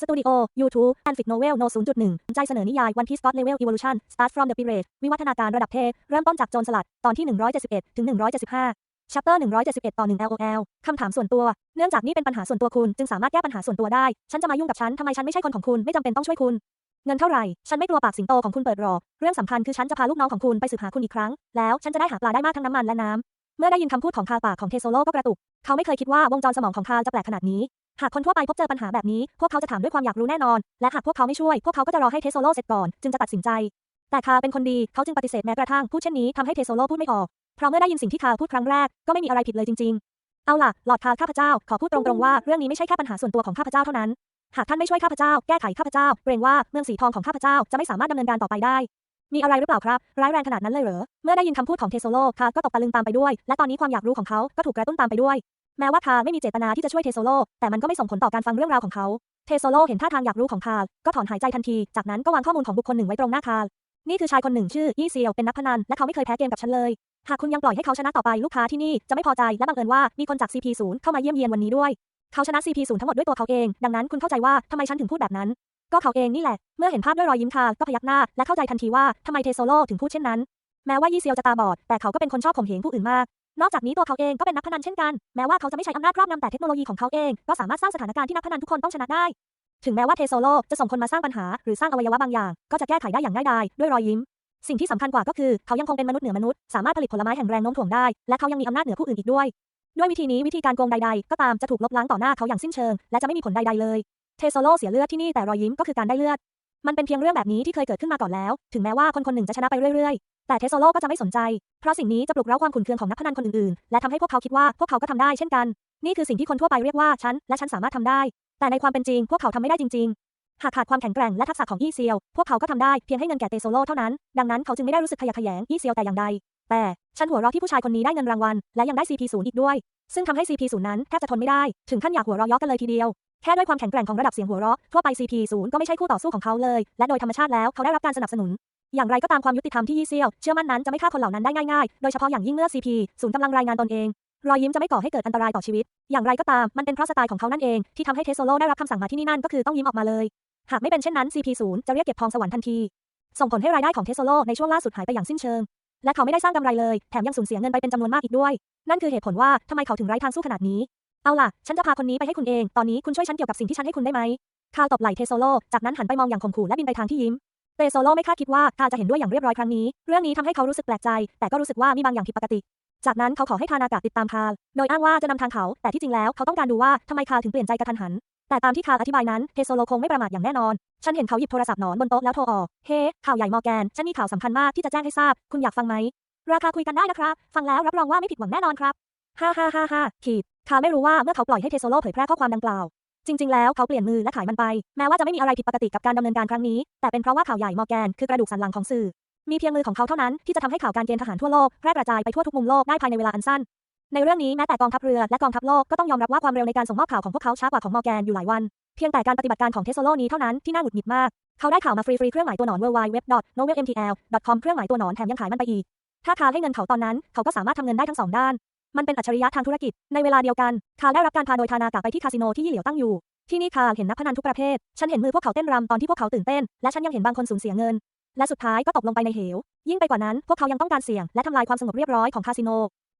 สตูดิโอ YouTube แอนฟิกโนเวลโน0.1 ใจเสนอนิยาย One Piece God Level Evolution Start from the Pirate วิวัฒนาการระดับเทพ เริ่มต้นจากโจรสลัด ตอนที่ 171 ถึง 175ชัปเตอร์171 ต่อ 1 LOL คำถามส่วนตัว เนื่องจากนี่เป็นปัญหาส่วนตัวคุณ จึงสามารถแก้ปัญหาส่วนตัวได้ ฉันจะมายุ่งกับฉันทำไมฉันไม่ใช่คนของคุณไม่จำเป็นต้องช่วยคุณ เงินเท่าไหร่ ฉันไม่กลัวปากสิงโตของคุณเปิดหรอกเรื่องสำคัญคือฉันจะพาลูกน้องของคุณไปสืบหาคุณอีกครั้ง แล้วฉันจะได้หาปลาได้มากทั้งน้ำมันและน้ำเมื่อได้ยินคำพูดของคาปากของเทโซโลก็กระตุก เขาไม่เคยคิดว่าวงจรสมองของคาจะแปลกขนาดนี้ หากคนทั่วไปพบเจอปัญหาแบบนี้ พวกเขาจะถามด้วยความอยากรู้แน่นอน และหากพวกเขาไม่ช่วย พวกเขาก็จะรอให้เทโซโลเสร็จก่อน จึงจะตัดสินใจ แต่คาเป็นคนดี เขาจึงปฏิเสธแม้กระทั่งพูดเช่นนี้ทำให้เทโซโลพูดไม่ออก เพราะเมื่อได้ยินสิ่งที่คาพูดครั้งแรก ก็ไม่มีอะไรผิดเลยจริง ๆ เอาล่ะ หลอดคาข้าพเจ้า ขอพูดตรงๆว่าเรื่องนี้ไม่ใช่แค่ปัญหาส่วนตัวของข้าพเจ้าเท่านั้น หากท่านไม่ช่วยข้าพเจ้า แก้ไขข้าพเจ้า เกรงว่าเมืองสีทองของข้าพเจ้าจะไม่สามารถดำเนินการต่อไปได้ มีอะไรหรือเปล่าครับ ร้ายแรงขนาดนั้นเลยเหรอ เมื่อได้ยินคำพูดของเทโซโลคาก็ตกตะลึงตามไปด้วย และตอนนี้ความอยากรู้ของเขาก็ถูกกระตุ้นตามไปด้วย แม้ว่าคาไม่มีเจตนาที่จะช่วยเทโซโล แต่มันก็ไม่ส่งผลต่อการฟังเรื่องราวของเขา เทโซโลเห็นท่าทางอยากรู้ของคาก็ถอนหายใจทันที จากนั้นก็วางข้อมูลของบุคคลหนึ่งไว้ตรงหน้าคานี่คือชายคนหนึ่งชื่อยี่เซียวเป็นนักพนันและเขาไม่เคยแพ้เกมกับฉันเลย หากคุณยังปล่อยให้เขาชนะต่อไปลูกค้าที่นี่จะไม่พอใจและบังเอิญว่ามีคนจาก CP0 เข้ามาเยี่ยมเยียนวันนี้ด้วย เขาชนะ CP0 ทั้งหมดด้วยตัวเขาเอง ดังนั้นคุณเข้าใจว่าทำไมฉันถึงพูดแบบนั้น ก็เขาเองนี่แหละ เมื่อเห็นภาพด้วยรอยยิ้มคาก็พยักหน้าและเข้าใจทันทีว่าทำไมเทโซโลถึงพูดเช่นนั้น แม้ว่ายี่เซียวจะตาบอดแต่เขาก็เป็นคนชอบข่มเหงผู้อื่นมาก นอกจากนี้ตัวเขาเองก็เป็นนักพนันเช่นกัน แม้ว่าเขาจะไม่ใช้อำนาจครอบงำแต่เทคโนโลยีของเขาเอง ก็สามารถสร้างสถานการณ์ที่นักพนันทุกคนต้องชนะได้ ถึงแม้ว่าเทโซโลจะส่งคนมาสร้างปัญหา หรือสร้างอวัยวะบางอย่าง ก็จะแก้ไขได้อย่างง่ายดายด้วยรอยยิ้ม สิ่งที่สำคัญกว่าก็คือ เขายังคงเป็นมนุษย์เหนือมนุษย์ สามารถผลิตผลไม้แห่งแรงโน้มถ่วงได้ และเขายังมีอำนาจเหนือผู้อื่นอีกด้วย ด้วยวิธีนี้วิธีการโกงใด ๆ ก็ตามจะถูกลบล้างต่อหน้าเขาอย่างสิ้นเชิง และจะไม่มีผลใดๆเลย เทโซโลเสียเลือดที่นี่แต่รอยยิ้มก็คือการได้เลือดมันเป็นเพียงเรื่องแบบนี้ที่เคยเกิดขึ้นมาก่อนแล้ว ถึงแม้ว่าคนคนหนึ่งจะชนะไปเรื่อยๆ แต่เทโซโลก็จะไม่สนใจ เพราะสิ่งนี้จะปลุกเร้าความขุ่นเคืองของนักพนันคนอื่นๆ และทำให้พวกเขาคิดว่าพวกเขาก็ทำได้เช่นกัน นี่คือสิ่งที่คนทั่วไปเรียกว่าฉันและฉันสามารถทำได้ แต่ในความเป็นจริง พวกเขาทำไม่ได้จริง ๆ หากขาดความแข็งแกร่งและทักษะของอี้เซียว พวกเขาก็ทำได้เพียงให้เงินแก่เตโซโลเท่านั้น ดังนั้นเขาจึงไม่ได้รู้สึกขยะแขยงอี้เซียวแต่อย่างใด แต่ฉันหัวเราะที่ผู้ชายคนนี้ได้เงินรางวัลและยังได้ CP0 อีกด้วย ซึ่งทำให้ CP0 นั้นแทบจะทนไม่ได้ ถึงขั้นอยากหัวเราะยาะกันเลยทีเดียวแค่ด้วยความแข็งแกร่งของระดับเสียงหัวเราะทั่วไป CP0 ก็ไม่ใช่คู่ต่อสู้ของเขาเลย และโดยธรรมชาติแล้วเขาได้รับการสนับสนุน อย่างไรก็ตามความยุติธรรมที่ยี่เซียวเชื่อมั่นนั้นจะไม่ฆ่าคนเหล่านั้นได้ง่ายๆ โดยเฉพาะอย่างยิ่งเมื่อ CP0 กำลังรายงานตนเอง รอยยิ้มจะไม่ก่อให้เกิดอันตรายต่อชีวิต อย่างไรก็ตามมันเป็นเพราะสไตล์ของเขานั่นเองที่ทำให้เทสโซโลได้รับคำสั่งมาที่นี่นั่นก็คือต้องยิ้มออกมาเลย หากไม่เป็นเช่นนั้น CP0 จะเรียกเก็บทองสวรรค์ทันที ส่งผลให้รายได้ของเทสโซโลในช่วงล่าสุดหายไปอย่างสิ้นเชิง และเขาไม่ได้สร้างกำไรเลย แถมยังสูญเสียเงินไปเป็นจำนวนมากอีกด้วย นั่นคือเหตุผลว่าทำไมเขาถึงไร้ทางสู้ขนาดนี้ เอาล่ะ ฉันจะพาคนนี้ไปให้คุณเอง ตอนนี้คุณช่วยฉันเกี่ยวกับสิ่งที่ฉันให้คุณได้ไหมคาตบไหล่เทโซโล จากนั้นหันไปมองอย่างข่มขู่และบินไปทางที่ยิ้ม เตโซโลไม่คาดคิดว่าคาจะเห็นด้วยอย่างเรียบร้อยครั้งนี้ เรื่องนี้ทำให้เขารู้สึกแปลกใจ แต่ก็รู้สึกว่ามีบางอย่างผิดปกติ จากนั้นเขาขอให้ทานากาติดตามคาโดยอ้างว่าจะนำทางเขา แต่ที่จริงแล้วเขาต้องการดูว่าทำไมคาถึงเปลี่ยนใจกระทันหัน แต่ตามที่คาอธิบายนั้นเทโซโลคงไม่ประมาทอย่างแน่นอน ฉันเห็นเขาหยิบโทรศัพท์หนอนบนโต๊ะแล้วโทรออก เฮ้ ข่าวใหญ่มอแกน ฉันมีข่าวสำคัญมากที่จะแจ้งให้ทราบ คุณอยากฟังไหม ราคาคุยกันได้นะครับ ฟังแล้วรับรองว่าไม่ผิดหวังแน่นอนครับ ฮ่าฮ่าฮ่าฮ่าขีดคาไม่รู้ว่าเมื่อเขาปล่อยให้เทโซโลเผยแพร่ข้อความดังกล่าว จริง ๆ แล้วเขาเปลี่ยนมือและขายมันไป แม้ว่าจะไม่มีอะไรผิดปกติกับการดำเนินการครั้งนี้ แต่เป็นเพราะว่าข่าวใหญ่มอร์แกนคือกระดูกสันหลังของสื่อ มีเพียงมือของเขาเท่านั้นที่จะทำให้ข่าวการเกณฑ์ทหารทั่วโลกแพร่กระจายไปทั่วทุกมุมโลกได้ภายในเวลาอันสั้น ในเรื่องนี้แม้แต่กองทัพเรือและกองทัพโลกก็ต้องยอมรับว่าความเร็วในการส่งมอบข่าวของพวกเขาช้ากว่าของมอร์แกนอยู่หลายวัน เพียงแต่การปฏิบัติการของเทสโซโลนี้เท่านั้นที่น่าหงุดหงิดมาก เขาได้ข่าวมาฟรีๆเครื่องหมายตัวหนอน www.novelmtl.com เครื่องหมายตัวหนอนแถมยังขายมันไปอีกถ้าคาให้เงินเขาตอนนั้นเขาก็สามารถทำเงินได้ทั้งสองด้าน มันเป็นอัจฉริยะทางธุรกิจ ในเวลาเดียวกันคาได้รับการพาโดยทานากะไปที่คาสิโนที่ยี่เหลียวตั้งอยู่ ที่นี่คาเห็นนักพนันทุกประเภท ฉันเห็นมือพวกเขาเต้นรำตอนที่พวกเขาตื่นเต้น และฉันยังเห็นบางคนสูญเสียเงิน และสุดท้ายก็ตกลงไปในเหว ยิ่งไปกว่านั้น พวกเขายังต้องการเสี่ยง และทำลายความสงบเรียบร้อยของคาสิโน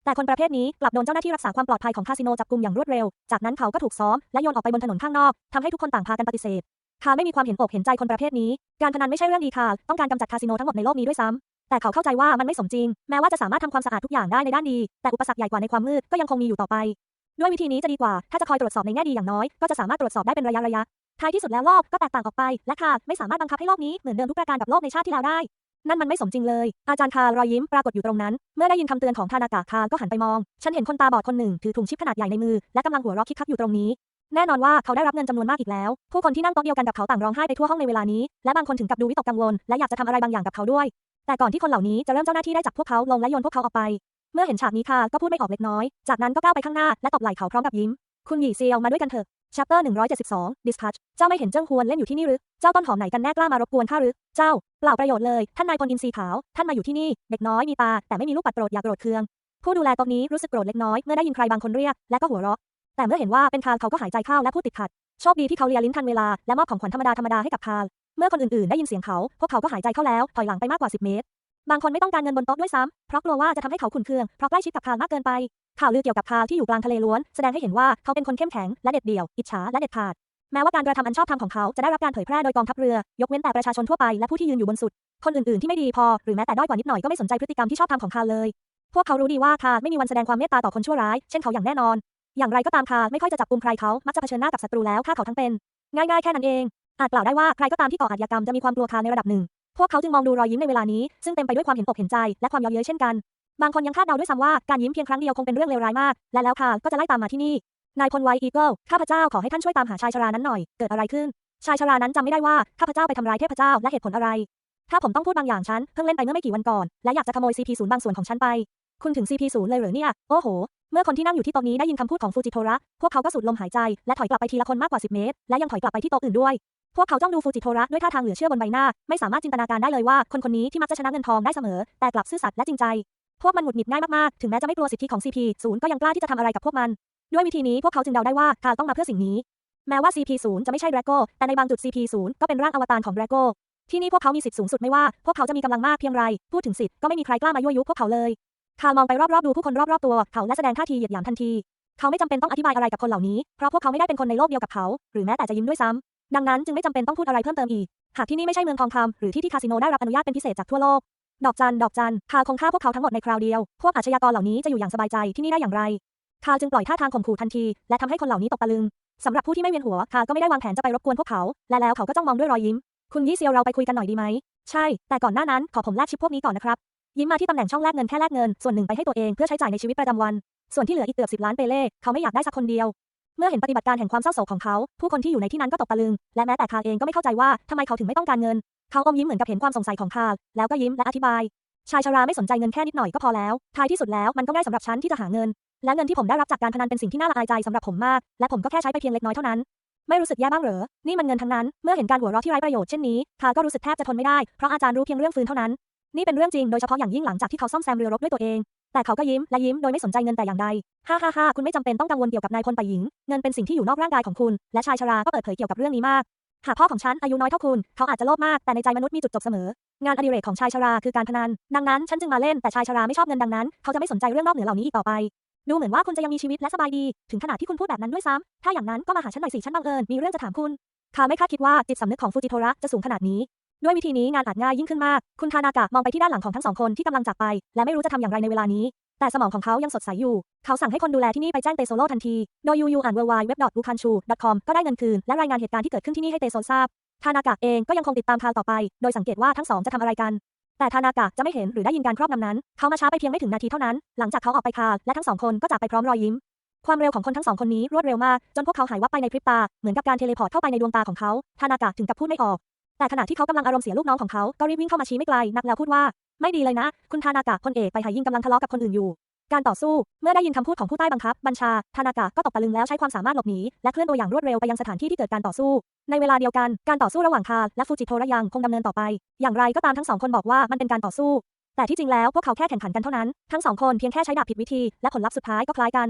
แต่คนประเภทนี้กลับโดนเจ้าหน้าที่รักษาความปลอดภัยของคาสิโนจับกุมอย่างรวดเร็ว จากนั้นเขาก็ถูกซ้อมและโยนออกไปบนถนนข้างนอกทำให้ทุกคนต่างพากันปฏิเสธคาไม่มีความเห็นอกเห็นใจคนประเภทนี้ การพนันไม่ใช่เรื่องดีค่ะ ต้องการกำจัดคาสิโนทั้งหมดในโลกนี้ด้วยซ้ำ แต่เขาเข้าใจว่ามันไม่สมจริง แม้ว่าจะสามารถทำความสะอาดทุกอย่างได้ในด้านดี แต่อุปสรรคใหญ่กว่าในความมืดก็ยังคงมีอยู่ต่อไป ด้วยวิธีนี้จะดีกว่า ถ้าจะคอยตรวจสอบในแง่ดีอย่างน้อย ก็จะสามารถตรวจสอบได้เป็นระยะระยะ ท้ายที่สุดแล้วโลกก็แตกต่างออกไป และคาไม่สามารถบังคับให้โลกนี้เหมือนเดิมทุกประการกับโลกในชาติที่แล้วได้ นั่นมันไม่สมจริงเลย อาจารย์คารอยยิ้มปรากฏอยู่ตรงนั้น เมื่อได้ยินคำเตือนของทานากะคาก็หันไปมอง ฉันเห็นคนตาบอดคนหนึ่งถือถุงชิปขนาดใหญ่ในมือ และกำลังหัวเราะคิกคักอยู่ตรงนี้แน่นอนว่าเขาได้รับเงินจำนวนมากอีกแล้ว ผู้คนที่นั่งโต๊ะเดียวกันกับเขาต่างร้องไห้ไปทั่วห้องในเวลานี้ และบางคนถึงกับดูวิตกกังวล และอยากจะทำอะไรบางอย่างกับเขาด้วย แต่ก่อนที่คนเหล่านี้จะเริ่มเจ้าหน้าที่ได้จับพวกเขาลงและโยนพวกเขาออกไป เมื่อเห็นฉากนี้คาก็พูดไม่ออกเล็กน้อย จากนั้นก็ก้าวไปข้างหน้าและตบไหล่เขาพร้อมกับยิ้ม คุณหยี่เซียวมาด้วยกันเถอะ Chapter 172 Dispatch เจ้าไม่เห็นเจิ้งฮวนเล่นอยู่ที่นี่หรือ เจ้าต้นหอมไหนกันแน่กล้ามารบกวนข้าหรือ เจ้าเปล่าประโยชน์เลย ท่านนายพลอินทรีขาว ท่านมาอยู่ที่นี่ เด็กน้อยมีตา แต่ไม่มีลูกปัดโปรดอย่าโกรธเคือง ผู้ดูแลต๊ะนี้รู้สึกโกรธเล็กน้อยเมื่อได้ยินใครบางคนเรียก และก็หัวเราะ แต่เมื่อเห็นว่าเป็นคาเขาก็หายใจเข้าและพูดติดขัด โชคดีที่เขาเลียลิ้นทันเวลาและมอบของขวัญธรรมดาธรรมดาให้กับคาล เมื่อคนอื่นๆ ได้ยินเสียงเขา พวกเขาก็หายใจเข้าแล้ว ถอยหลังไปมากกว่า 10 เมตร บางคนไม่ต้องการเงินบนโต๊ะด้วยซ้ำ เพราะกลัวว่าจะทำให้เขาขุ่นเคือง เพราะใกล้ชิดกับคาร์มากเกินไป ข่าวลือเกี่ยวกับคาร์ที่อยู่กลางทะเลล้วน แสดงให้เห็นว่าเขาเป็นคนเข้มแข็ง และเด็ดเดี่ยว อิจฉา และเด็ดขาด แม้ว่าการกระทำอันชอบธรรมของเขาจะได้รับการเผยแพร่โดยกองทัพเรือ ยกเว้นแต่ประชาชนทั่วไปและผู้ที่ยืนอยู่บนสุด คนอื่นๆ ที่ไม่ดีพอ หรือแม้แต่ด้อยกว่านิดหน่อยก็ไม่สนใจพฤติกรรมที่ชอบธรรมของคาร์เลย พวกเขารู้ดีว่าคาร์ไม่มีวันแสดงความเมตตาต่อคนชั่วร้าย เช่นเขาอย่างแน่นอน อย่างไรก็ตามคาร์ไม่ค่อยจะจับกุมใครเขามักจะเผชิญหน้ากับศัตรูแล้วฆ่าเขาทั้งเป็น ง่ายๆแค่นั้นเอง อาจกล่าวได้ว่าใครก็ตามที่ก่ออาชญากรรมจะมีความกลัวคาในระดับหนึ่ง พวกเขาจึงมองดูรอยยิ้มในเวลานี้ ซึ่งเต็มไปด้วยความเห็นอกเห็นใจและความเย้อเย้ยเช่นกัน บางคนยังคาดเดาด้วยซ้ำว่าการยิ้มเพียงครั้งเดียวคงเป็นเรื่องเลวร้ายมาก และแล้วคาก็จะไล่ตามมาที่นี่ นายพลไวอีเกิลข้าพเจ้าขอให้ท่านช่วยตามหาชายชรานั้นหน่อย เกิดอะไรขึ้น ชายชรานั้นจำไม่ได้ว่าข้าพเจ้าไปทำร้ายเทพเจ้าและเหตุผลอะไร ถ้าผมต้องพูดบางอย่างฉันเพิ่งเล่นไปเมื่อไม่กี่วันก่อน และอยากจะขโมย CP0 บางส่วนของฉันไป คุณถึง CP0 เลยเหรอเนี่ย โอ้โห เมื่อคนที่นั่งอยู่ที่โต๊ะนี้ได้ยินคำพูดของฟูจิโทระ พวกเขาก็สูดลมหายใจและถอยกลับไปทีละคนมากกว่า 10 เมตร และยังถอยกลับไปที่โต๊ะอื่นด้วย พวกเขาจ้องดูฟูจิโทระด้วยท่าทางเหลือเชื่อบนใบหน้า ไม่สามารถจินตนาการได้เลยว่าคนคนนี้ที่มักจะชนะเงินทองได้เสมอ แต่กลับซื่อสัตย์และจริงใจ พวกมันหงุดหงิดง่ายมาก ๆ ถึงแม้จะไม่กลัวสิทธิของ CP0 ก็ยังกล้าที่จะทำอะไรกับพวกมัน ด้วยวิธีนี้พวกเขาจึงเดาได้ว่าคาร์ต้องมาเพื่อสิ่งนี้ แม้ว่า CP0 จะไม่ใช่แดรโก้แต่ในบางจุด CP0 ก็เป็นร่างอวตารของแดรโก้ที่นี่พวกเขามีสิทธิสูงสุดไม่ว่า พวกเขาจะมีกำลังมากเพียงไร พูดถึงสิทธิ์ก็ไม่มีใครกล้ามายั่วยุพวกเขาเลยคามองไปรอบๆดูผู้คนรอบๆตัวเขาและแสดงท่าทีเหยียดหยามทันที เขาไม่จำเป็นต้องอธิบายอะไรกับคนเหล่านี้ เพราะพวกเขาไม่ได้เป็นคนในโลกเดียวกับเขา หรือแม้แต่จะยิ้มด้วยซ้ำ ดังนั้นจึงไม่จำเป็นต้องพูดอะไรเพิ่มเติมอีก หากที่นี่ไม่ใช่เมืองทองคำหรือที่ที่คาสิโนได้รับอนุญาตเป็นพิเศษจากทั่วโลก ดอกจัน ดอกจัน คาคงฆ่าพวกเขาทั้งหมดในคราวเดียว พวกอาชญากรเหล่านี้จะอยู่อย่างสบายใจที่นี่ได้อย่างไร คาจึงปล่อยท่าทางข่มขู่ทันที และทำให้คนเหล่านี้ตกตะลึงสำหรับผู้ที่ไม่เวียนหัว คาก็ไม่ได้วางแผนจะไปรบกวนพวกเขา และแล้วเขาก็จ้องมองด้วยรอยยิ้ม คุณยี่เซียวเราไปคุยกันหน่อยดีไหม ใช่ แต่ก่อนหน้านั้นขอผมแลกชิปพวกนี้ก่อนนะครับ ยิ้มมาที่ตำแหน่งช่องแลกเงินแค่แลกเงิน ส่วนหนึ่งไปให้ตัวเองเพื่อใช้จ่ายในชีวิตประจำวัน ส่วนที่เหลืออีกเกือบสิบล้านเปเล่ เขาไม่อยากได้สักคนเดียว เมื่อเห็นปฏิบัติการแห่งความเศร้าโศกของเขา ผู้คนที่อยู่ในที่นั้นก็ตกตะลึง และแม้แต่คาเองก็ไม่เข้าใจว่าทำไมเขาถึงไม่ต้องการเงิน เขาอมยิ้มเหมือนกับเห็นความสงสัยของคาแล้วก็ยิ้มและอธิบาย ชายชราไม่สนใจเงินแค่นิดหน่อยก็พอแล้ว ท้ายที่สุดแล้วมันก็ง่ายสำหรับฉันที่จะหาเงิน และเงินที่ผมได้รับจากการพนันเป็นสิ่งที่น่าละอายใจสำหรับผมมาก และผมก็แค่ใช้ไปเพียงเล็กน้อยเท่านั้น ไม่รู้สึกแย่บ้างเหรอ นี่มันเงินทั้งนั้น เมื่อเห็นการหัวเราะที่ไร้ประโยชน์เช่นนี้คาก็รู้สึกแทบจะทนไม่ได้ เพราะอาจารย์รู้เพียงเรื่องฟืนเท่านั้น นี่เป็นเรื่องจริงโดยเฉพาะอย่างยิ่งหลังจากที่เขาซ่อมแซมเรือรบด้วยตัวเอง แต่เขาก็ยิ้มและยิ้มโดยไม่สนใจเงินแต่อย่างใด ฮ่าฮ่าฮ่าคุณไม่จำเป็นต้องกังวลเกี่ยวกับนายพลไปหญิง เงินเป็นสิ่งที่อยู่นอกร่างกายของคุณ และชายชราก็เปิดเผยเกี่ยวกับเรื่องนี้มาก หากพ่อของฉันอายุน้อยเท่าคุณ เขาอาจจะโลภมาก แต่ในใจมนุษย์มีจุดจบเสมอ งานอดิเรกของชายชราคือการพนัน ดังนั้นฉันจึงมาเล่น แต่ชายชราไม่ชอบเงินดังนั้น เขาจะไม่สนใจเรื่องนอกเหนือเหล่านี้อีกต่อไป ดูเหมือนว่าคุณจะยังมีชีวิตและสบายดี ถึงขนาดที่คุณพูดแบบนั้นด้วยซ้ำถ้าอย่างนั้นก็มาหาฉันหน่อยสิ ฉันบังเอิญมีเรื่องจะถามคุณคาไม่คาดคิดว่าจิตสำนึกของฟูจิโทระจะสูงขนาดนี้ ด้วยวิธีนี้งานอาจง่ายยิ่งขึ้นมาก คุณทานากะมองไปที่ด้านหลังของทั้งสองคนที่กำลังจากไป และไม่รู้จะทำอย่างไรในเวลานี้ แต่สมองของเขายังสดใสอยู่ เขาสั่งให้คนดูแลที่นี่ไปแจ้งเตโซโลทันที โดยยูยูอ่าน w w w w b u k a n c h u c o m ก็ได้เงินคืนและรายงานเหตุการณ์ที่เกิดขึ้นที่นี่ให้เตโซทราบ ทานากะเองก็ยังคงติดตามคาร์ลต่อไป โดยสังเกตว่าทั้งสองจะทำอะไรกัน แต่ทานากะจะไม่เห็นหรือได้ยินการครอบงำนั้น เขามาช้าไปเพียงไม่ถึงนาทีเท่านั้น หลังจากเขาออกไปคาและทั้งสองคนก็จากไปพร้อมรอยยิ้มความเร็วของคนทั้งสองคนนี้รวดเร็วมาก จนพวกเขาหายวับไปในพริบตา เหมือนกับการเทเลพอร์ตเข้าไปในดวงตาของเขาทานากะถึงกับพูดไม่ออก แต่ขณะที่เขากำลังอารมณ์เสียลูกน้องของเขา ก็รีบวิ่งเข้ามาชี้ไม่ไกลนักแล้วพูดว่า ไม่ดีเลยนะ คุณทานากะพลเอกไปหายิงกำลังทะเลาะกับคนอื่นอยู่ การต่อสู้ เมื่อได้ยินคำพูดของผู้ใต้บังคับ บัญชา ทานากะก็ตกตะลึงแล้วใช้ความสามารถหลบหนี และเคลื่อนตัวอย่างรวดเร็วไปยังสถานที่ที่เกิดการต่อสู้ ในเวลาเดียวกัน การต่อสู้ระหว่างคาร์และฟูจิโทระยังคงดำเนินต่อไป อย่างไรก็ตามทั้งสองคนบอกว่ามันเป็นการต่อสู้ แต่ที่จริงแล้วพวกเขาแค่แข่งขันกันเท่านั้น ทั้งสองคนเพียงแค่ใช้ดาบผิดวิธี และผลลัพธ์สุดท้ายก็คล้ายกัน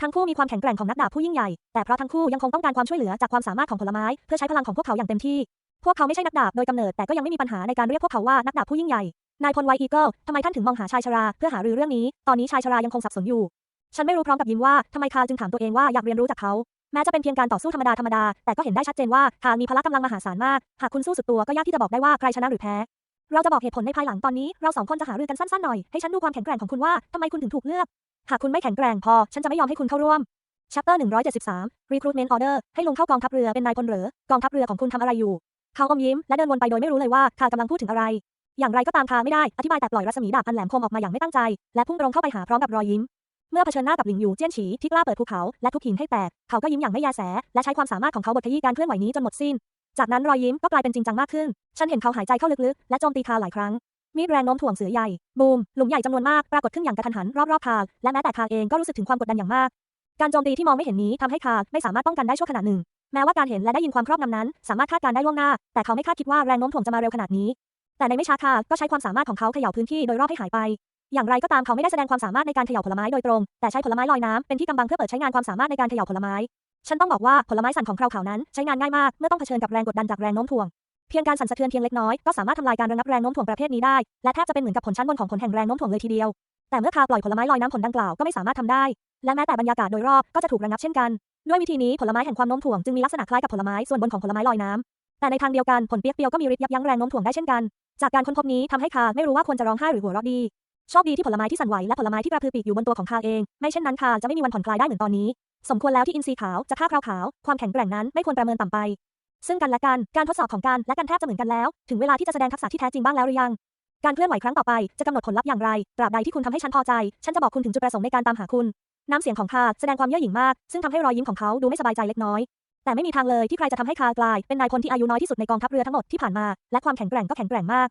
ทั้งคู่มีความแข็งแกร่งของนักดาบผู้ยิ่งใหญ่ แต่เพราะทั้งคู่ยังคงต้องการความช่วยเหลือจากความสามารถของผลไม้ เพื่อใช้พลังของพวกเขาอย่างเต็มที่ พวกเขาไม่ใช่นักดาบโดยกำเนิดแต่ก็ยังไม่มีปัญหาในการเรียกพวกเขาว่านักดาบผู้ยิ่งใหญ่ นายพลไวอีเกิลทำไมท่านถึงมองหาชายชราเพื่อหารือเรื่องนี้ ตอนนี้ชายชรายังคงสับสนอยู่ ฉันไม่รู้พร้อมกับยิ้มว่าทำไมคาร์จึงถามตัวเองว่าอยากเรียนรู้จากเขาแม้จะเป็นเพียงการต่อสู้ธรรมดาธรรมดาแต่ก็เห็นได้ชัดเจนว่าคาร์มีพละกำลังมหาศาลมากหากคุณสู้สุดตัวก็ยากที่จะบอกได้ว่าใครชนะหรือแพ้ เราจะบอกเหตุผลในภายหลังตอนนี้เราสองคนจะหารือกันสั้นๆหน่อยให้ฉันดูความแข็งแกร่งของคุณว่าทำไมคุณถึงถูกเลือก หากคุณไม่แข็งแกร่งพอ ฉันจะไม่ยอมให้คุณเข้าร่วม Chapter 173 Recruitment Order ให้ลงเข้ากองทัพเรือเป็นนายพลเหรอกองทัพเรือของคุณทำอะไรอยู่ เขาอมยิ้มและเดินวนไปโดยไม่รู้เลยว่าคากำลังพูดถึงอะไร อย่างไรก็ตามคาไม่ได้อธิบายแต่ปล่อยรัศมีดาบอันแหลมคมออกมาอย่างไม่ตั้งใจและพุ่งตรงเข้าไปหาพร้อมกับรอยยิ้ม เมื่อเผชิญหน้ากับหลิงหยูเจี้ยนฉีที่กล้าเปิดภูเขาและทุบหินให้แตกเขาก็ยิ้มอย่างไม่ยาแสและใช้ความสามารถของเขาบดขยี้การเคลื่อนไหวนี้จนหมดสิ้น จากนั้นรอยยิ้มก็กลายเป็นจริงจังมากขึ้น ฉันเห็นเขาหายใจเข้าลึกๆและโจมตีคาหลายครั้งมีดแรงโน้มถ่วงเสือใหญ่ บูม หลุมใหญ่จำนวนมาก ปรากฏขึ้นอย่างกระทันหันรอบๆคาและแม้แต่คาเองก็รู้สึกถึงความกดดันอย่างมาก การโจมตีที่มองไม่เห็นนี้ทำให้คาไม่สามารถป้องกันได้ชั่วขณะหนึ่ง แม้ว่าการเห็นและได้ยินความครอบงำนั้น สามารถคาดการณ์ได้ล่วงหน้า แต่เขาไม่คาดคิดว่าแรงโน้มถ่วงจะมาเร็วขนาดนี้ แต่ในไม่ช้าคาร์ลก็ใช้ความสามารถของเขาเขย่าพื้นที่โดยรอบให้หายไป อย่างไรก็ตามเขาไม่ได้แสดงความสามารถในการเขย่าผลไม้โดยตรง แต่ใช้ผลไม้ลอยน้ำเป็นที่กำบังเพื่อเปิดใช้งานความสามารถในการเขย่าผลไม้ ฉันต้องบอกว่าผลไม้สั่นของคราวเขานั้นใช้งานง่ายมากเมื่อต้องเผชิญกับแรงกดดันจากแรงโน้มถ่วงเพียงการสั่นสะเทือนเพียงเล็กน้อยก็สามารถทำลายการระงับแรงโน้มถ่วงประเภทนี้ได้ และแทบจะเป็นเหมือนกับผลชั้นบนของผลแห่งแรงโน้มถ่วงเลยทีเดียว แต่เมื่อคาปล่อยผลไม้ลอยน้ำผลดังกล่าวก็ไม่สามารถทำได้ และแม้แต่บรรยากาศโดยรอบก็จะถูกระงับเช่นกัน ด้วยวิธีนี้ผลไม้แห่งความโน้มถ่วงจึงมีลักษณะคล้ายกับผลไม้ส่วนบนของผลไม้ลอยน้ำแต่ในทางเดียวกันผลเปียกเปียวก็มีฤทธิ์ยับยั้งแรงโน้มถ่วงได้เช่นกัน จากการค้นพบนี้ทำให้คาไม่รู้ว่าควรจะร้องไห้หรือหัวเราะดีโชคดีที่ผลไม้ที่สั่นไหวและผลไม้ที่กระพือปีกอยู่บนตัวของคาเองไม่เช่นนั้นคาจะไม่มีวันผ่อนคลายได้เหมือนตอนนี้ สมควรแล้วที่อินทรีย์ขาวจะฆ่าคราวขาว ความแข็งแกร่งนั้นไม่ควรประเมินต่ำไป ซึ่งกันและกันการทดสอบของกันและกันแทบจะเหมือนกันแล้ว ถึงเวลาที่จะแสดงทักษะที่แท้จริงบ้างแล้วหรือยัง การเคลื่อนไหวครั้งต่อไปจะกำหนดผลลัพธ์อย่างไรตราบใดที่คุณทำให้ฉันพอใจ ฉันจะบอกคุณถึงจุดประสงค์ในการตามหาคุณ น้ำเสียงของคาแสดงความเย่อหยิ่งมาก ซึ่งทำให้รอยยิ้มของเขาดูไม่สบายใจเล็กน้อย แต่ไม่มีทางเลยที่ใครจะทำให้คากลาย เป็นนายพลที่อายุน้อยที่สุดในกองทัพเรือทั้งหมดที่ผ่านมา และความแข็งแกร่งก็แข็งแกร่งมาก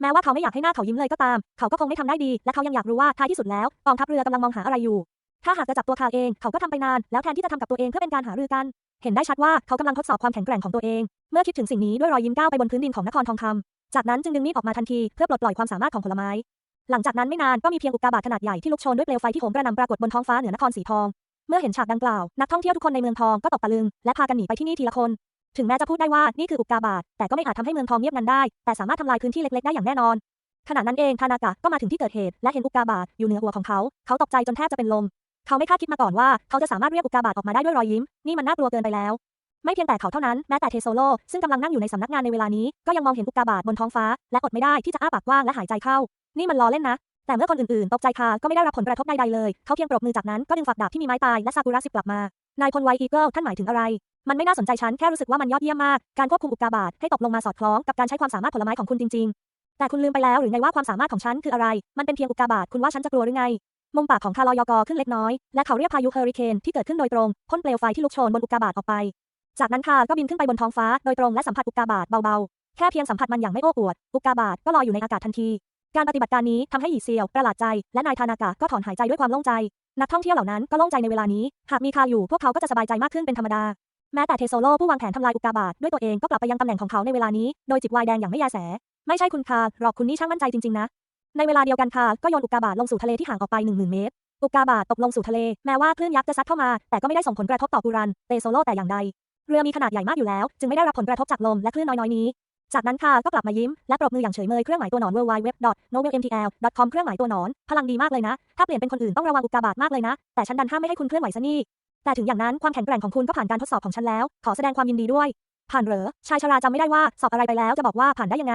แม้ว่าเขาไม่อยากให้หน้าเขายิ้มเลยก็ตาม เขาก็คงไม่ทำได้ดี และเขายังอยากรู้ว่าท้ายที่สุดแล้วกองทัพเรือกำลังมองหาอะไรอยู่ ถ้าหากจะจับตัวคาเองเขาก็ทำไปนาน แล้วแทนที่จะทำกับตัวเองเพื่อเป็นการหารือกัน เห็นได้ชัดว่าเขากำลังทดสอบความแข็งแกร่งของตัวเอง เมื่อคิดถึงสิ่งนี้ด้วยรอยยิ้มก้าวไปบนพื้นดินของนครทองคำจากนั้นจึงดึงมีดออกมาทันทีเพื่อปลดปล่อยความสามารถของผลไม้ หลังจากนั้นไม่นานก็มีเพียงอุกกาบาตขนาดใหญ่ที่ลุกโชนด้วยเปลวไฟที่โหมกระหน่ำปรากฏบนท้องฟ้าเหนือนครสีทอง เมื่อเห็นฉากดังกล่าว นักท่องเที่ยวทุกคนในเมืองทองก็ตกตะลึง และพากันหนีไปที่นี่ทีละคน ถึงแม้จะพูดได้ว่านี่คืออุกกาบาตแต่ก็ไม่อาจทำให้เมืองทองเงียบงันได้ แต่สามารถทำลายพื้นที่เล็กๆได้อย่างแน่นอนขณะนั้นเองทานากะก็มาถึงที่เกิดเหตุและเห็นอุกกาบาตอยู่เหนือหัวของเขา เขาตกใจจนแทบจะเป็นลม เขาไม่คาดคิดมาก่อนว่า เขาจะสามารถเรียกอุกกาบาตออกมาได้ด้วยรอยยิ้ม นี่มันน่ากลัวเกินไปแล้ว ไม่เพียงแต่เขาเท่านั้น แม้แต่เทโซโล ซึ่งกำลังนั่งอยู่ในสำนักงานในเวลานี้ ก็ยังมองเห็นอุกกาบาตบนท้องฟ้า และอดไม่ได้ที่จะอ้าปากกว้างและหายใจเข้า นี่มันล้อเล่นนะ แต่เมื่อคนอื่นๆ ตกใจคาก็ไม่ได้รับผลกระทบใดๆเลย เขาเพียงปรบมือจากนั้นก็ดึงฝักดาบที่มีไม้ตายและซากุระสิบกลับมา นายพลไวอีเกิลท่านหมายถึงอะไร มันไม่น่าสนใจฉันแค่รู้สึกว่ามันยอดเยี่ยมมาก การควบคุมอุกกาบาตให้ตกลงมาสอดคล้องกับการใช้ความสามารถผลไม้ของคุณจริง ๆ แต่คุณลืมไปแล้วหรือไงว่าความสามารถของฉันคืออะไร มันเป็นเพียงอุกกาบาตคุณว่าฉันจะกลัวหรือไงมุมปากของคาลอยอกอขึ้นเล็กน้อย และเขาเรียกพายุเฮอริเคนที่เกิดขึ้นโดยตรงพ่นเปลวไฟที่ลุกโชนบนอุกกาบาตออกไป จากนั้นคาก็บินขึ้นไปบนท้องฟ้าโดยตรงและสัมผัสอุกกาบาตเบาๆ แค่เพียงสัมผัสมันอย่างไม่โอ้อวด อุกกาบาตก็ลอยอยู่ในอากาศทันที การปฏิบัติการนี้ทำให้หยีเซียวประหลาดใจ และนายทานากะก็ถอนหายใจด้วยความโล่งใจ นักท่องเที่ยวเหล่านั้นก็โล่งใจในเวลานี้ หากมีคาอยู่พวกเขาก็จะสบายใจมากขึ้นเป็นธรรมดา แม้แต่เทโซโลผู้วางแผนทำลายอุกกาบาตด้วยตัวเองก็กลับไปยังตำแหน่งของเขาในเวลานี้ โดยจิบวน์แดงอย่างไม่แยแส ไม่ใช่คุณคาหรอกคุณนี่ช่างมั่นใจจริงๆนะ ในเวลาเดียวกันคาก็โยนอุกกาบาตลงสู่ทะเลที่ห่างออกไป1 0,000เมตรอุกกาบาตตกลงสู่ทะเล แม้ว่าคลื่นยักษ์จะซัดเข้ามา แต่ก็ไม่ได้ส่งผลกระทบต่อกูรัน เตโซโลแต่อย่างใด เรือมีขนาดใหญ่มากอยู่แล้ว จึงไม่ได้รับผลกระทบจากลมและคลื่นน้อยๆนี้ จากนั้นคาก็กลับมายิ้มและปรบมืออย่างเฉยเมยเครื่องหมายตัวหนอน w w w n o v e l m t l c o m เครื่องหมายตัวหนอน พลังดีมากเลยนะ ถ้าเปลี่ยนเป็นคนอื่นต้องระวังอุกกาบาตมากเลยนะ แต่ฉันดันห้ามไม่ให้คุณเคลื่อนไหวซะนี่แต่ถึงอย่างนั้นความแข็งแกร่งของคุณก็ผ่านการทดสอบของฉันแล้ว ขอแสดงความยินดีด้วย ผ่านเหรอชายชราจำไม่ได้ว่าสอบอะไรไปแล้วจะบอกว่าผ่านได้ยังไง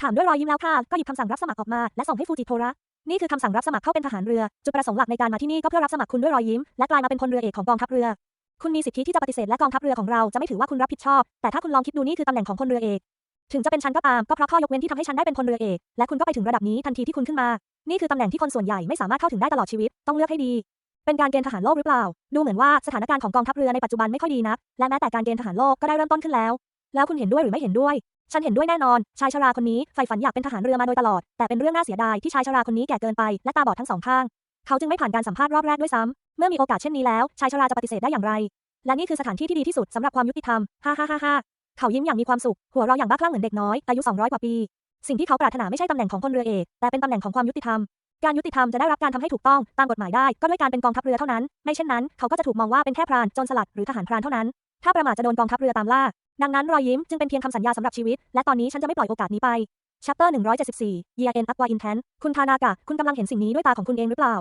ถามด้วยรอยยิ้มแล้วค่ะก็หยิบคำสั่งรับสมัครออกมาและส่งให้ฟูจิโทระนี่คือคำสั่งรับสมัครเข้าเป็นทหารเรือ จุดประสงค์หลักในการมาที่นี่ก็เพื่อรับสมัครคุณด้วยรอยยิ้ม และกลายมาเป็นพลเรือเอกของกองทัพเรือ คุณมีสิทธิที่จะปฏิเสธและกองทัพเรือของเราจะไม่ถือว่าคุณรับผิดชอบ แต่ถ้าคุณลองคิดดูนี่คือตำแหน่งของพลเรือเอก ถึงจะเป็นฉันก็ตามก็เพราะข้อยกเว้นที่ทำให้ฉันได้เป็นพลเรือเอก และคุณก็ไปถึงระดับนี้ทันทีที่คุณขึ้นมา นี่คือตำแหน่งที่คนส่วนใหญ่ไม่สามารถเข้าถึงได้ตลอดชีวิต ต้องเลือกให้ดี เป็นการเกณฑ์ทหารโลกหรือเปล่า ดูเหมือนว่าสถานการณ์ของกองทัพเรือในปัจจุบันไม่ค่อยดีนัก และแม้แต่การเกณฑ์ทหารโลกก็ได้เริ่มต้นขึ้นแล้ว แล้วคุณเห็นด้วยหรือไม่เห็นด้วย ฉันเห็นด้วยแน่นอน ชายชราคนนี้ใฝ่ฝันอยากเป็นทหารเรือมาโดยตลอด แต่เป็นเรื่องน่าเสียดายที่ชายชราคนนี้แก่เกินไปและตาบอดทั้งสองข้าง เขาจึงไม่ผ่านการสัมภาษณ์รอบแรกด้วยซ้ำ เมื่อมีโอกาสเช่นนี้แล้ว ชายชราจะปฏิเสธได้อย่างไร และนี่คือสถานที่ที่ดีที่สุดสำหรับความยุติธรรม ฮ่าฮ่าฮ่าฮ่าเขายิ้มอย่างมีความสุข หัวเราะอย่างบ้าคลั่งเหมือนเด็กน้อย อายุ 200 กว่าปี สิ่งที่เขาปรารถนาไม่ใช่ตำแหน่งของพลเรือเอก แต่เป็นตำแหน่งของความยุติธรรม การยุติธรรมจะได้รับการทำให้ถูกต้องตามกฎหมายได้ ก็ด้วยการเป็นกองทัพเรือเท่านั้น ไม่เช่นนั้น เขาก็จะถูกมองว่าเป็นแค่พรานโจรสลัด หรือทหารพรานเท่านั้น ถ้าประมาทจะโดนกองทัพเรือตามล่า ดังนั้นรอยยิ้มจึงเป็นเพียงคำสัญญาสำหรับชีวิต และตอนนี้ฉันจะไม่ปล่อยโอกาสนี้ไป Chapter 174 Year End Aqua Intent คุณทานากะ คุณกำลังเห็นสิ่งนี้ด้วยตาของคุณเองหรือเปล่า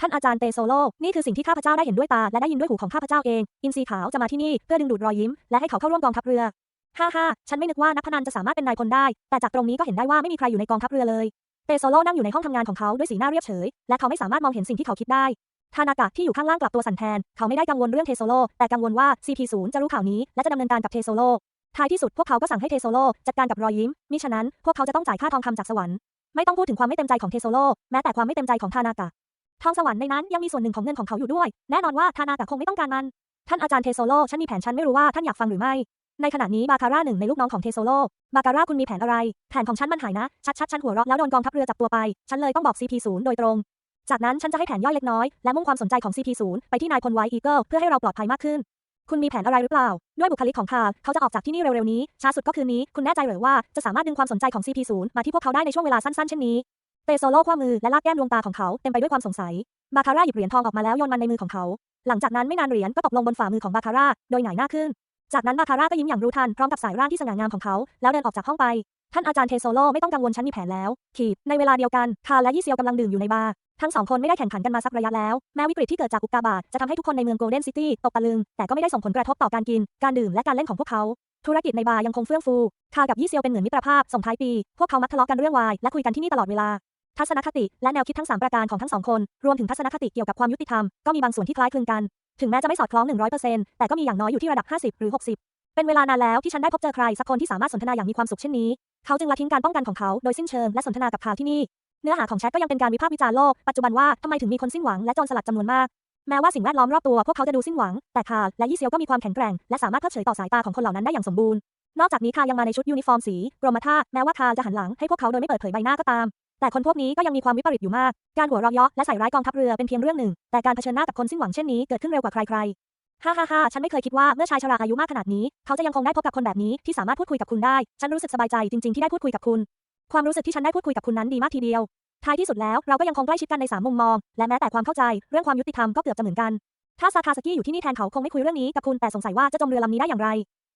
ท่านอาจารย์เตโซโล นี่คือสิ่งที่ข้าพเจ้าได้เห็นด้วยตา และได้ยินด้วยหูของข้าพเจ้าเอง อินทรีขาวจะมาที่นี่เพื่อดึงดูดรอยยิ้ม และให้เขาเข้าร่วมกองทัพเรือฮ่าฮ่าฉันไม่นึกว่านักพนันจะสามารถเป็นนายพลได้ แต่จากตรงนี้ก็เห็นได้ว่าไม่มีใครอยู่ในกองทัพเรือเลย เตโซโลนั่งอยู่ในห้องทำงานของเขาด้วยสีหน้าเรียบเฉย และเขาไม่สามารถมองเห็นสิ่งที่เขาคิดได้ทานากะที่อยู่ข้างล่างกลับตัวสั่นแทน เขาไม่ได้กังวลเรื่องเทโซโล แต่กังวลว่า CP0 จะรู้ข่าวนี้ และจะดำเนินการกับเทโซโล ท้ายที่สุดพวกเขาก็สั่งให้เทโซโลจัดการกับรอยยิ้ม มิฉะนั้นพวกเขาจะต้องจ่ายค่าทองคำจากสวรรค์ ไม่ต้องพูดถึงความไม่เต็มใจของเทโซโล แม้แต่ความไม่เต็มใจของทานากะ ทองสวรรค์ในนั้นยังมีส่วนหนึ่งของเงินของเขาอยู่ด้วย แน่นอนว่าทานากะคงไม่ต้องการมัน ท่านอาจารย์เทโซโล ฉันมีแผนฉันไม่รู้ว่าท่านอยากฟังหรือไม่ ในขณะนี้บาคาร่าหนึ่งในลูกน้องของเทโซโล บาคาร่าคุณมีแผนอะไร แผนของฉันมันหายนะ ชัดชัดฉันหัวเราะแล้วโดนกองทัพเรือจับตัวไป ฉันเลยต้องบอก CP0 โดยตรง จากนั้นฉันจะให้แผนย่อยเล็กน้อยและมุ่งความสนใจของ CP0 ไปที่นายพลไวอีเกิลเพื่อให้เราปลอดภัยมากขึ้น คุณมีแผนอะไรหรือเปล่า ด้วยบุคลิกของเขาเขาจะออกจากที่นี่เร็วๆนี้ช้าสุดก็คืนนี้ คุณแน่ใจหรือว่าจะสามารถดึงความสนใจของ CP0 มาที่พวกเขาได้ในช่วงเวลาสั้นๆเช่นนี้ เตโซโลคว้ามือและลากแก้มดวงตาของเขาเต็มไปด้วยความสงสัย บาคาร่าหยิบเหรียญทองออกมาแล้วโยนมันในมือของเขา หลังจากนั้นไม่นานเหรียญก็ตกลงบนฝ่ามือของบาคาร่าโดยหงายหน้าขึ้น จากนั้นบาคาร่าก็ยิ้มอย่างรู้ทันพร้อมกับสายร่างที่สง่างามของเขาแล้วเดินออกจากห้องไป ท่านอาจารย์เทโซโลไม่ต้องกังวลฉันมีแผนแล้วขีดในเวลาเดียวกันคาและยี่เซียวกำลังดื่มอยู่ในบาร์ทั้งสองคนไม่ได้แข่งขันกันมาสักระยะแล้ว แม้วิกฤตที่เกิดจากอุกกาบาตจะทำให้ทุกคนในเมืองโกลเด้นซิตี้ตกตะลึง แต่ก็ไม่ได้ส่งผลกระทบต่อการกิน การดื่มและการเล่นของพวกเขา ธุรกิจในบาร์ยังคงเฟื่องฟู คากับยี่เซียวเป็นเหมือนมิตรภาพส่งท้ายปี พวกเขามักทะเลาะกันเรื่องวายและคุยกันที่นี่ตลอดเวลา ทัศนคติ และแนวคิดทั้ง 3 ประการของทั้งสองคน รวมถึงทัศนคติเกี่ยวกับความยุติธรรม ก็มีบางส่วนที่คล้ายคลึงกัน ถึงแม้จะไม่สอดคล้อง 100%แต่ก็มีอย่างน้อยอยู่ที่ระดับ 50 หรือ 60 เป็นเวลานานแล้วที่ฉันได้พบเจอใครสักคนที่สามารถสนทนาอย่างมีความสุขเช่นนี้ เขาจึงละทิ้งการป้องกันของเขาโดยสิ้นเชิงและสนทนากับข่าวที่นี่ เนื้อหาของแชทก็ยังเป็นการวิพากษ์วิจารณ์โลก ปัจจุบันว่าทำไมถึงมีคนสิ้นหวังและจรสลัดจำนวนมาก แม้ว่าสิ่งแวดล้อมรอบตัวพวกเขาจะดูสิ้นหวัง แต่คาและยี่เซียวก็มีความแข็งแกร่ง และสามารถเพิกเฉยต่อสายตาของคนเหล่านั้นได้อย่างสมบูรณ์นอกจากนี้คายังมาในชุดยูนิฟอร์มสีกรมท่าแม้ว่าคาจะหันหลังให้พวกเขาโดยไม่เปิดเผยใบหน้าก็ตาม แต่คนพวกนี้ก็ยังมีความวิปริตอยู่มาก การหัวเราะเยาะและใส่ร้ายกองทัพเรือเป็นเพียงเรื่องหนึ่ง แต่การเผชิญหน้ากับคนสิ้นหวังเช่นนี้เกิดขึ้นเร็วกว่าใครๆฮ่าฮ่าฮ่าฉันไม่เคยคิดว่าเมื่อชายชราอายุมากขนาดนี้ เขาจะยังคงได้พบกับคนแบบนี้ที่สามารถพูดคุยกับคุณได้ ฉันรู้สึกสบายใจจริงๆที่ได้พูดคุยกับคุณ ความรู้สึกที่ฉันได้พูดคุยกับคุณนั้นดีมากทีเดียว ท้ายที่สุดแล้วเราก็ยังคงใกล้ชิดกันในสามมุมมอง และแม้แต่ความเข้าใจเรื่องความยุติธรรมก็เกือบจะเหมือนกัน ถ้าซาคาสกิอยู่ที่นี่แทนเขาคงไม่คุยเรื่องนี้กับคุณแต่สงสัยว่าจะจมเรือลำนี้ได้อย่างไร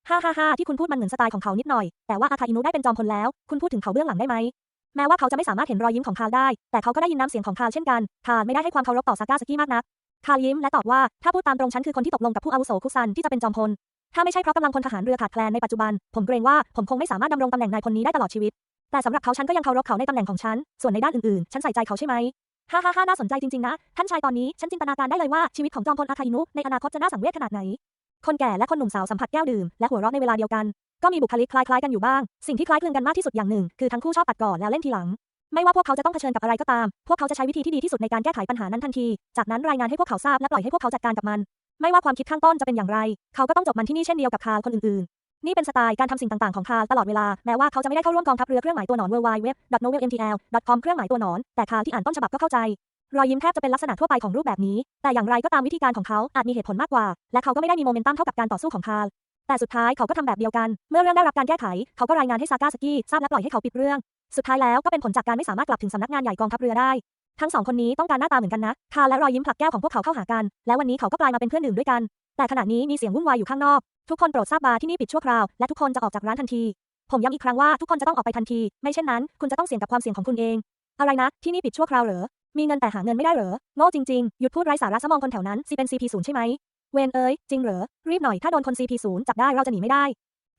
ฮ่าฮ่าฮ่าที่คุณพูดมันเหมือนสไตล์ของเขานิดหน่อย แต่ว่าอาคาอินุได้เป็นจอมพลแล้ว คุณพูดถึงเขาเบื้องหลังได้ไหม แม้ว่าเขาจะไม่สามารถเห็นรอยยิ้มของคาร์ได้ แต่เขาก็ได้ยินน้ำเสียงของคาร์เช่นกัน คาร์ไม่ได้ให้ความเคารพต่อซากาสกิมากนัก คาร์ยิ้มและตอบว่า ถ้าพูดตามตรงฉันคือคนที่ตกลงกับผู้อาวุโสคุซันที่จะเป็นจอมพล ถ้าไม่ใช่เพราะกำลังพลทหารเรือขาดแคลนในปัจจุบัน ผมเกรงว่าผมคงไม่สามารถดำรงตำแหน่งนายพลนี้ได้ตลอดชีวิต แต่สำหรับเขาฉันก็ยังเคารพเขาในตำแหน่งของฉัน ส่วนในด้านอื่นๆ ฉันใส่ใจเขาใช่ไหมฮ่าฮ่าฮ่าน่าสนใจจริงๆนะ ท่านชายตอนนี้ฉันจินตนาการได้เลยว่าชีวิตของจอมพลอาคาอินุในอนาคตจะน่าสังเวชขนาดไหน คนแก่และคนหนุ่มสาวสัมผัสแก้วดื่มและหัวเราะในเวลาเดียวกัน ก็มีบุคลิกคล้ายๆกันอยู่บ้าง สิ่งที่คล้ายคลึงกันมากที่สุดอย่างหนึ่ง คือทั้งคู่ชอบตัดก่อนแล้วเล่นทีหลัง ไม่ว่าพวกเขาจะต้องเผชิญกับอะไรก็ตาม พวกเขาจะใช้วิธีที่ดีที่สุดในการแก้ไขปัญหานั้นทันที จากนั้นรายงานให้พวกเขาทราบและปล่อยให้พวกเขาจัดการกับมัน ไม่ว่าความคิดข้างต้นจะเป็นอย่างไร เขาก็ต้องจบมันที่นี่เช่นเดียวกับคาคนอื่นๆ นี่เป็นสไตล์การทำสิ่งต่างๆของคาตลอดเวลา แม้ว่าเขาจะไม่ได้เข้าร่วมกองทัพเรือเครื่องหมายตัวหนอน w w w n o v e l m t l c o m เครื่องหมายตัวหนอน แต่คาร์ที่อ่านต้นฉบับก็เข้าใจ รอยยิ้มแทบจะเป็นลักษณะทั่วไปของรูปแบบนี้ แต่อย่างไรก็ตามวิธีการของเขาอาจมีเหตุผลมากกว่า และเขาก็ไม่ได้มีโมเมนตัมเท่ากับการต่อสู้ของคาร์แต่สุดท้ายเขาก็ทำแบบเดียวกัน เมื่อเรื่องได้รับการแก้ไข เขาก็รายงานให้ซาก้าสกิทราบและปล่อยให้เขาปิดเรื่อง สุดท้ายแล้วก็เป็นผลจากการไม่สามารถกลับถึงสำนักงานใหญ่กองทัพเรือได้ ทั้งสองคนนี้ต้องการหน้าตาเหมือนกันนะ คาร์และรอยยิ้มผลักแก้วของพวกเขาเข้าหากัน และวันนี้เขาก็กลายมาเป็นเพื่อนดื่มด้วยกัน แต่ขณะนี้มีเสียงวุ่นวายอยู่ข้างนอก ทุกคนโปรดทราบบาร์ที่นี่ปิดชั่วคราว และทุกคนจะออกจากร้านทันที ผมย้ำอีกครั้งว่าทุกคนจะต้องออกไปทันที ไม่เช่นนั้น คุณจะต้องเสี่ยงกับความเสี่ยงของคุณเอง อะไรนะ ที่นี่ปิดชั่วคราวเหรอ มีเงินแต่หาเงินไม่ได้เหรอ โง่จริงๆ หยุดพูดไร้สาระซะมองคนแถวนั้นซีเป็น CP0 ใช่ไหม เวนเอ้ย จริงเหรอ รีบหน่อยถ้าโดนคน CP0 จับได้เราจะหนีไม่ได้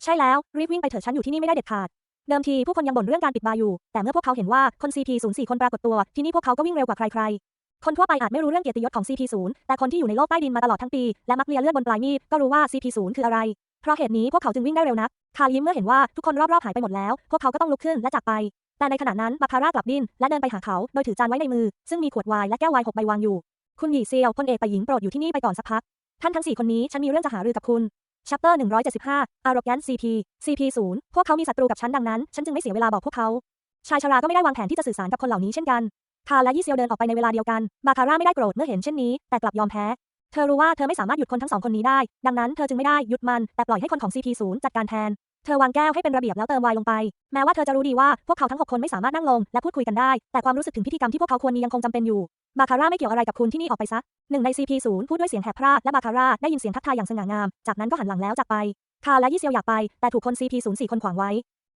ใช่แล้ว รีบวิ่งไปเถอะฉันอยู่ที่นี่ไม่ได้เด็ดขาด เดิมทีผู้คนยังบ่นเรื่องการปิดบาร์อยู่ แต่เมื่อพวกเขาเห็นว่าคน CP04 คนปรากฏตัวที่นี่พวกเขาก็วิ่งเร็วกว่าใครๆ คนทั่วไปอาจไม่รู้เรื่องเกียรติยศของ CP0 แต่คนที่อยู่ในโลกใต้ดินมาตลอดทั้งปีและมักเลียเลือดบนปลายมีดก็รู้ว่า CP0 คืออะไร เพราะเหตุนี้พวกเขาจึงวิ่งได้เร็วนักคายิ้มเมื่อเห็นว่าทุกคนรอบๆหายไปหมดแล้ว พวกเขาก็ต้องลุกขึ้นและจากไป แต่ในขณะนั้นบาคาร่ากลับดิ้นและเดินไปหาเขา โดยถือจานไว้ในมือ ซึ่งมีขวดไวน์และแก้วไวน์หกใบวางอยู่ คุณหยีเซียวพลเอกไปหญิงโปรดอยู่ที่นี่ไปก่อนสักพัก ท่านทั้งสี่คนนี้ฉันมีเรื่องจะหารือกับคุณ Chapter 175 Arrogant CP CP 0พวกเขามีศัตรูกับฉันดังนั้น ฉันจึงไม่เสียเวลาบอกพวกเขา ชายชราก็ไม่ได้วางแผนที่จะสื่อสารกับคนเหล่านี้เช่นกันคาและยี่เซียวเดินออกไปในเวลาเดียวกันบาคาร่าไม่ได้โกรธเมื่อเห็นเช่นนี้ แต่กลับยอมแพ้ เธอรู้ว่าเธอไม่สามารถหยุดคนทั้งสองคนนี้ได้ ดังนั้นเธอจึงไม่ได้หยุดมัน แต่ปล่อยให้คนของ CP 0 จัดการแทน เธอวางแก้วให้เป็นระเบียบแล้วเติมไวน์ลงไป แม้ว่าเธอจะรู้ดีว่าพวกเขาทั้งหกคนไม่สามารถนั่งลงและพูดคุยกันได้ แต่ความรู้สึกถึงพิธีกรรมที่พวกเขาควรมียังคงจำเป็นอยู่ บาคาร่าไม่เกี่ยวอะไรกับคุณที่นี่ออกไปซะหนึ่งใน CP0 พูดด้วยเสียงแหบพร่าและบาคาร่าได้ยินเสียงทักทายอย่างสง่างาม จากนั้นก็หันหลังแล้วจากไป คาและยี่เซียวอยากไป แต่ถูกคน CP0 สี่คนขวางไว้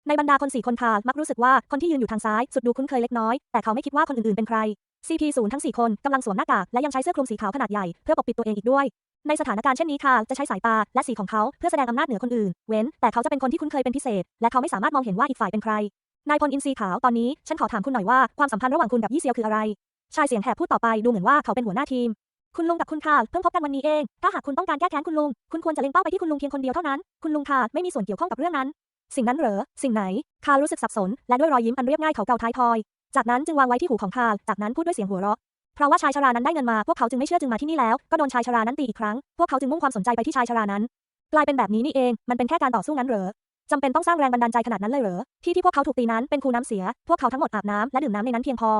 ในบรรดาคนสี่คนคามักรู้สึกว่าคนที่ยืนอยู่ทางซ้ายสุดดูคุ้นเคยเล็กน้อย แต่เขาไม่คิดว่าคนอื่นๆเป็นใคร CP0 ทั้งสี่คนกำลังสวมหน้ากากและยังใช้เสื้อคลุมสีขาวขนาดใหญ่เพื่อปกปิดตัวเองอีกด้วย ในสถานการณ์เช่นนี้คาจะใช้สายตาและสีของเขาเพื่อแสดงอำนาจเหนือคนอื่น เว้น แต่เขาจะเป็นคนที่คุ้นเคยเป็นพิเศษ และเขาไม่สามารถมองเห็นว่าอีกฝ่ายเป็นใคร นายพลอินทรีขาวตอนนี้ ฉันขอถามคุณหน่อยว่าความสัมพันธ์ระหว่างคุณกับยี่เซียวคืออะไร ชายเสียงแหบพูดต่อไปดูเหมือนว่าเขาเป็นหัวหน้าทีม คุณลุงกับคุณคาเพิ่งพบกันวันนี้เอง ถ้าหากคุณต้องการแก้แค้นคุณลุง คุณควรจะเล็งเป้าไปที่คุณลุงเพียงคนเดียวเท่านั้น คุณลุงคาไม่มีส่วนเกี่ยวข้องกับเรื่องนั้น สิ่งนั้นเหรอ สิ่งไหนคารู้สึกสับสน และด้วยรอยยิ้มอันเรียบง่ายเขาเกาท้ายทอย จากนั้นจึงวางไว้ที่หูของคาจากนั้นพูดด้วยเสียงหัวเราะ เพราะว่าชายชรานั้นได้เงินมา พวกเขาจึงไม่เชื่อจึงมาที่นี่แล้ว ก็โดนชายชรานั้นตีอีกครั้ง พวกเขาจึงมุ่งความสนใจไปที่ชายชรานั้น กลายเป็นแบบนี้นี่เอง มันเป็นแค่การต่อสู้งั้นเหรอจำเป็นต้องสร้างแรงบันดาลใจขนาดนั้นเลยเหรอ ที่ที่พวกเขาถูกตีนั้นเป็นคูน้ำเสีย พวกเขาทั้งหมดอาบน้ำและดื่มน้ำในนั้นเพียงพอ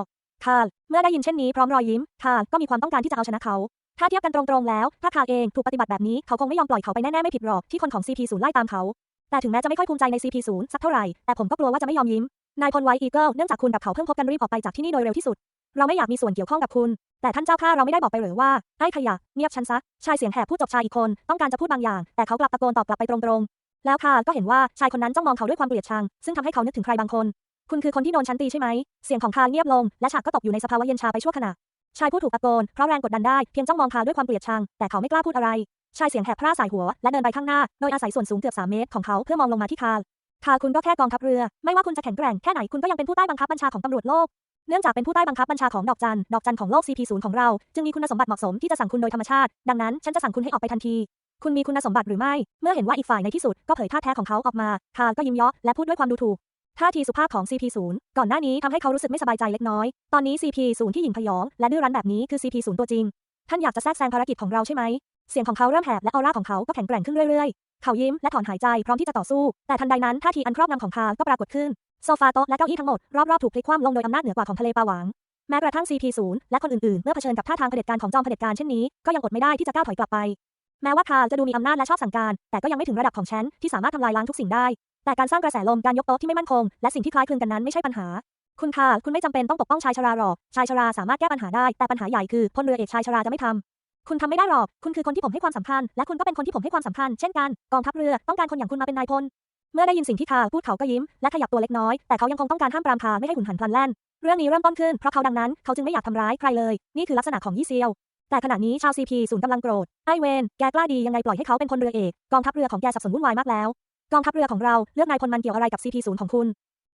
คาร์ลเมื่อได้ยินเช่นนี้พร้อมรอยยิ้มคาร์ลก็มีความต้องการที่จะเอาชนะเขา ถ้าเทียบกันตรงๆแล้ว ถ้าคาร์ลเองถูกปฏิบัติแบบนี้เขาคงไม่ยอมปล่อยเขาไปแน่ๆไม่ผิดหรอกที่คนของ CP0 ไล่ตามเขา แต่ถึงแม้จะไม่ค่อยภูมิใจใน CP0 สักเท่าไหร่แต่ผมก็กลัวว่าจะไม่ยอมยิ้มนายพลไวอีเกิลเนื่องจากคุณกับเขาเพิ่งพบกันรีบออกไปจากที่นี่โดยเร็วที่สุด เราไม่อยากมีส่วนเกี่ยวข้องกับคุณ แต่ท่านเจ้าข้าเราไม่ได้บอกไปหรือว่าไอ้ขยะเงียบฉันซะ ชายเสียงแหบพูดจบชายอีกคน ต้องการจะพูดบางอย่าง แต่เขากลับตะโกนตอบกลับไปตรงๆ แล้วคาก็เห็นว่าชายคนนั้นจ้องมองเขาด้วยความเกลียดชัง ซึ่งทำให้เขานึกถึงใครบางคน คุณคือคนที่โดนฉันตีใช่ไหม เสียงของคาเงียบลง และฉากก็ตกอยู่ในสภาวะเย็นชาไปชั่วขณะ ชายผู้ถูกตะโกนเพราะแรงกดดันได้เพียงจ้องมองคาด้วยความเกลียดชัง แต่เขาไม่กล้าพูดอะไร ชายเสียงแหบพร่าสายหัว และเดินไปข้างหน้า โดยอาศัยส่วนสูงเกือบ3เมตรของเขาเพื่อมองลงมาที่คาคาคุณก็แค่กองทัพเรือ ไม่ว่าคุณจะแข็งแกร่งแค่ไหนคุณก็ยังเป็นผู้ใต้บังคับบัญชาของตำรวจโลก เนื่องจากเป็นผู้ใต้บังคับบัญชาของดอกจัน ดอกจันของโลก CP0 ของเรา จึงมีคุณสมบัติเหมาะสมที่จะสั่งคุณโดยธรรมชาติ ดังนั้น ฉันจะสั่งคุณให้ออกไปทันที คุณมีคุณสมบัติหรือไม่ เมื่อเห็นว่าอีกฝ่ายในที่สุดก็เผยท่าแท้ของเขาออกมา คาก็ยิ้มเยาะและพูดด้วยความดูถูก ท่าทีสุภาพของ CP0 ก่อนหน้านี้ทำให้เขารู้สึกไม่สบายใจเล็กน้อย ตอนนี้ CP0 ที่หญิงพยองและดื้อรั้นแบบนี้คือ CP0 ตัวจริง ท่านอยากจะแทรกแซงภารกิจของเราใช่ไหม เสียงของเขาเริ่มแหบและออร่าของเขาก็แข็งแกร่งขึ้นเรื่อยๆ เขายิ้มและถอนหายใจพร้อมที่จะต่อสู้ แต่ทันใดนั้นท่าทีอันครอบงำของคาก็ปรากฏขึ้น โซฟาโต๊ะและเก้าอี้ทั้งหมด รอบๆถูกพลิกคว่ำลงโดยอำนาจเหนือกว่าของทะเลปาหวางแม้กระทั่ง CP0 และคนอื่นๆ เมื่อเผชิญกับท่าทางเผด็จการของจอมเผด็จการเช่นนี้ ก็ยังอดไม่ได้ที่จะก้าวถอยกลับไป แม้ว่าคาจะดูมีอำนาจและชอบสั่งการ แต่ก็ยังไม่ถึงระดับของฉันที่สามารถทำลายล้างทุกสิ่งได้ แต่การสร้างกระแสลมการยกโต๊ะที่ไม่มั่นคง และสิ่งที่คล้ายคลึงกันนั้นไม่ใช่ปัญหา คุณคาคุณไม่จำเป็นต้องปกป้องชายชราหรอก ชายชราสามารถแก้ปัญหาได้ แต่ปัญหาใหญ่คือพลเรือเอกชายชราจะไม่ทำคุณทำไม่ได้หรอก คุณคือคนที่ผมให้ความสำคัญ และคุณก็เป็นคนที่ผมให้ความสำคัญ เช่นกัน กองทัพเรือต้องการคนอย่างคุณมาเป็นนายพล เมื่อได้ยินสิ่งที่คาพูดเขาก็ยิ้ม และขยับตัวเล็กน้อย แต่เขายังคงต้องการห้ามปรามคาไม่ให้หุนหันพลันแล่น เรื่องนี้เริ่มต้นขึ้นเพราะเขาดังนั้น เขาจึงไม่อยากทำร้ายใครเลย นี่คือลักษณะของยี่เซียว แต่ขณะนี้ชาวซีพีศูนย์กำลังโกรธ ไอเวน แกกล้าดียังไงปล่อยให้เขาเป็นพลเรือเอก กองทัพเรือของแกสับสนวุ่นวายมากแล้ว กองทัพเรือของเราเลือกนายพลมันเกี่ยวอะไรกับซีพีศูนย์ของคุณ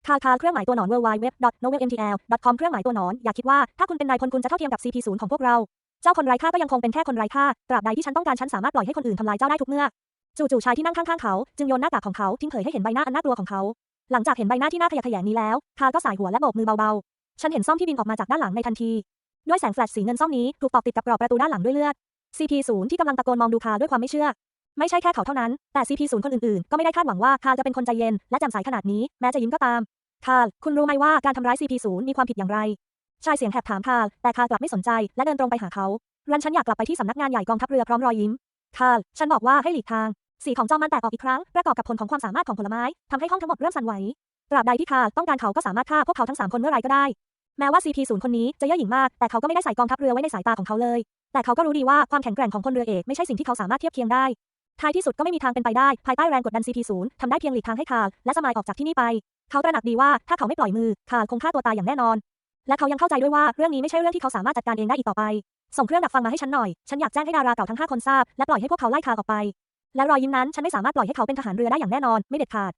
คาคาเครื่องหมายตัวหนอน w w w n o v e l m t l com เครื่องหมายตัวหนอน อย่าคิดว่าถ้าคุณเป็นนายพลคุณจะเท่าเทียมกับ CP0 ของพวกเรา เจ้าคนไร้ค่าก็ยังคงเป็นแค่คนไร้ค่า ตราบใดที่ฉันต้องการฉันสามารถปล่อยให้คนอื่นทำลายเจ้าได้ทุกเมื่อ จู่ๆชายที่นั่งข้างๆเขา จึงโยนหน้ากากของเขาทิ้งเผยให้เห็นใบหน้าอันน่ากลัวของเขา หลังจากเห็นใบหน้าที่น่าขยะแขยงนี้แล้วคาก็สายหัวและโบกมือเบาๆ ฉันเห็นซ่อมที่บินออกมาจากด้านหลังในทันที ด้วยแสงแฟลชสีเงินซ่อมนี้ถูกตอกติดกับกรอบประตูด้านหลังด้วยเลือด CP0 ที่กำลังตะโกนมองดูคาด้วยความไม่เชื่อ ไม่ใช่แค่เขาเท่านั้น แต่ CP0 คนอื่นๆ ก็ไม่ได้คาดหวังว่าคาจะเป็นคนใจเย็นและแจ่มใสขนาดนี้ แม้จะยิ้มก็ตาม คาร์คุณรู้ไหมว่าการทำร้าย CP0 มีความผิดอย่างไร ชายเสียงแหบถามคาแต่คากลับไม่สนใจ และเดินตรงไปหาเขารันฉันอยากกลับไปที่สำนักงานใหญ่กองทัพเรือพร้อมรอยยิ้มคาฉันบอกว่าให้หลีกทาง สีของจอมมันแตกออกอีกครั้ง ประกอบกับผลของความสามารถของผลไม้ทำให้ห้องทั้งหมดเริ่มสั่นไหว ตราบใดที่คาต้องการเขาก็สามารถฆ่าพวกเขาทั้งสามคนเมื่อไรก็ได้ แม้ว่า CP0 คนนี้จะเย่อหยิ่งมาก แต่เขาก็ไม่ได้ใส่กองทัพเรือไว้ในสายตาของเขาเลย แต่เขาก็รู้ดีว่าความแข็งแกร่งของพลเรือเอกไม่ใช่สิ่งที่เขาสามารถเทียบเคียงได้ ท้ายที่สุดก็ไม่มีทางเป็นไปได้ ภายใต้แรงกดดัน CP0 ทำได้เพียงหลีกทางให้คาและสมายออกจากที่นี่ไป เขาตระหนักดีว่าถ้าเขาไม่ปล่อยมือคาคงฆ่าตัวตายอย่างแน่นอน และเขายังเข้าใจด้วยว่าเรื่องนี้ไม่ใช่เรื่องที่เขาสามารถจัดการเองได้อีกต่อไปส่งเครื่องดักฟังมาให้ฉันหน่อย ฉันอยากแจ้งให้ดาราเก่าทั้งห้าคนทราบ และปล่อยให้พวกเขาไล่คาออกไป และรอยยิ้มนั้นฉันไม่สามารถปล่อยให้เขาเป็นทหารเรือได้อย่างแน่นอน ไม่เด็ดขาด